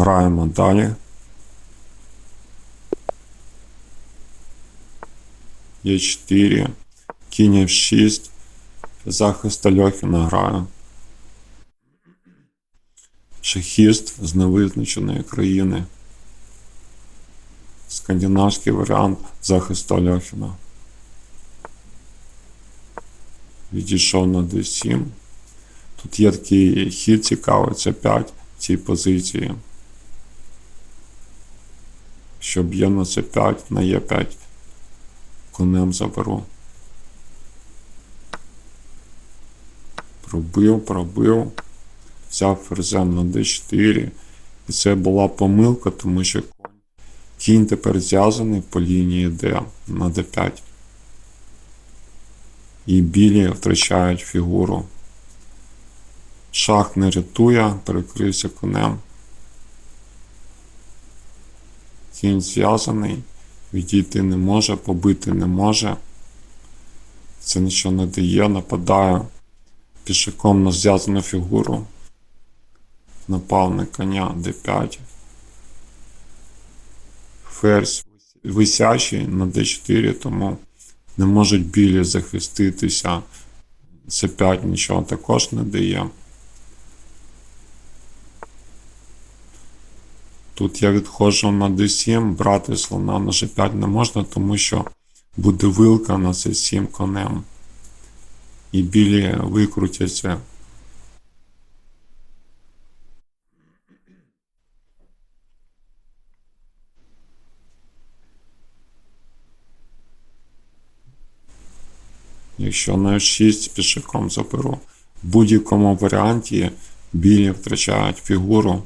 Граємо далі. Є 4. Кінь F6. Захист Альохіна граю. Шахіст з невизначеної країни. Скандинавський варіант захисту Альохіна. Відійшов на D7. Тут є такий хід цікавий, це 5 в цій позиції. Що б'є на С5, на Е5. Конем заберу. Пробив, пробив. Взяв ферзем на d4. І це була помилка, тому що кінь тепер зв'язаний по лінії D на d5. І білі втрачають фігуру. Шах не рятує, перекрився конем. Кінь зв'язаний, відійти не може, побити не може. Це нічого не дає, нападаю пішаком на зв'язану фігуру. Напав на коня d5. Ферзь висячий на d4, тому не можуть білі захиститися. c5 нічого також не дає. Тут я відходжу на d7, брати слона на g5 не можна, тому що буде вилка на c7 конем. І білі викрутяться. Якщо на F6 пішаком заберу. В будь-якому варіанті білі втрачають фігуру.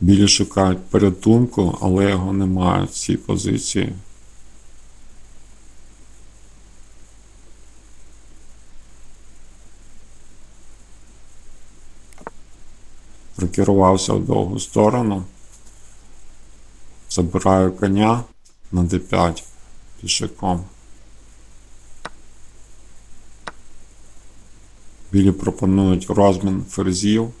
Білі шукають порятунку, але його немає в цій позиції. Прокерувався в довгу сторону. Забираю коня на d5 пішаком. Білі пропонують розмін ферзів.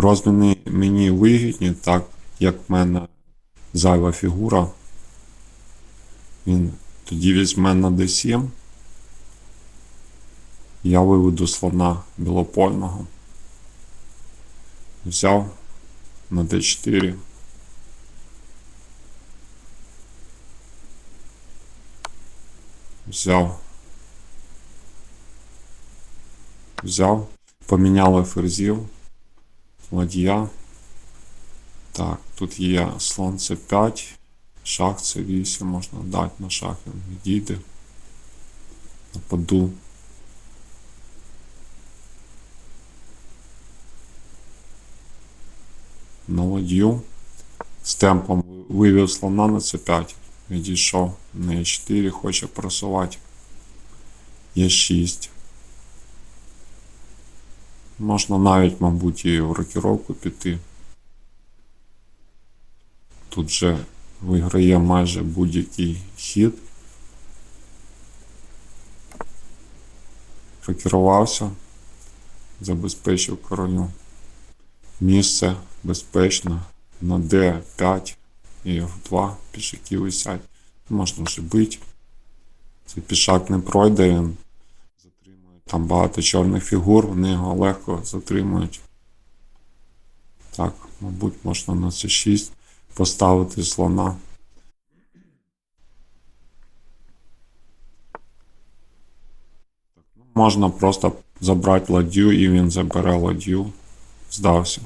Розміни мені вигідні, так як в мене зайва фігура. Він тоді візьме на d7. Я виведу слона білопольного. Взяв на d4. Взяв. Взяв. Поміняли ферзів. Ладья. Так, тут є слон С5, шах С8, можна дати на шах, він відійде. Нападу. На ладью. З темпом вивів слона на С5. Відійшов на Е4, хоче просувати. Е6. Можна навіть, мабуть, і в рокіровку піти. Тут же виграє майже будь-який хід. Рокірувався, забезпечив королю. Місце безпечно на D5 і F2 пішаки висять. Можна вже бити. Цей пішак не пройде, він там багато чорних фігур, вони його легко затримують. Так, мабуть, можна на C6 поставити слона. Можна просто забрати ладью і він забере ладью. Здався.